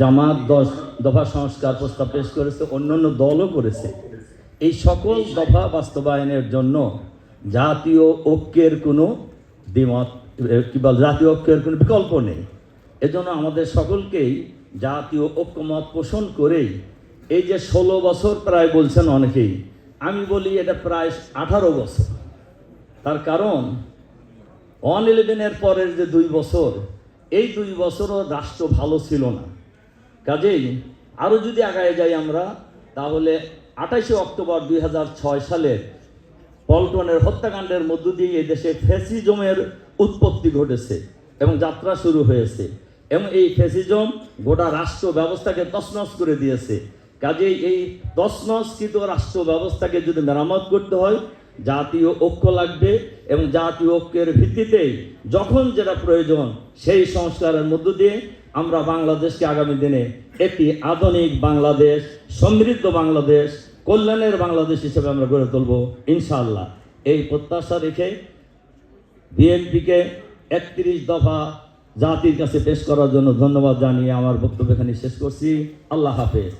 জামাত দশ দফা সংস্কার প্রস্তাব পেশ করেছে, অন্যান্য দলও করেছে। এই সকল দফা বাস্তবায়নের জন্য জাতীয় ঐক্যের কোনো দ্বিমত বল, জাতীয় ঐক্যের কোনো বিকল্প নেই। এজন্য আমাদের সকলকেই জাতীয় ঐক্যমত পোষণ করেই এই যে ষোলো বছর প্রায় বলছেন অনেকেই, আমি বলি এটা প্রায় আঠারো বছর। তার কারণ অন ইলেভেনের পরের যে দুই বছর, এই দুই বছরও রাষ্ট্র ভালো ছিল না। কাজেই আরও যদি আগায় যাই আমরা, তাহলে আঠাশে অক্টোবর দুই ছয় সালের পল্টনের হত্যাকাণ্ডের মধ্য দিয়ে এই দেশে ফ্যাসিজমের উৎপত্তি ঘটেছে এবং যাত্রা শুরু হয়েছে। এবং এই ফ্যাসিজম গোটা রাষ্ট্র ব্যবস্থাকে তছনছ করে দিয়েছে। কাজেই এই তছনছকৃত রাষ্ট্র ব্যবস্থাকে যদি মেরামত করতে হয় জাতীয় ঐক্য লাগবে এবং জাতীয় ঐক্যের ভিত্তিতেই যখন যেটা প্রয়োজন সেই সংস্কারের মধ্য দিয়ে আমরা বাংলাদেশকে আগামী দিনে একটি আধুনিক বাংলাদেশ, সমৃদ্ধ বাংলাদেশ, কল্যাণের বাংলাদেশ হিসেবে আমরা গড়ে তুলব, ইনশাআল্লাহ। এই প্রত্যাশা রেখে বিএনপিকে একত্রিশ দফা জাতির কাছে পেশ করার জন্য ধন্যবাদ জানিয়ে আমার বক্তব্য এখানে শেষ করছি। আল্লাহ হাফেজ।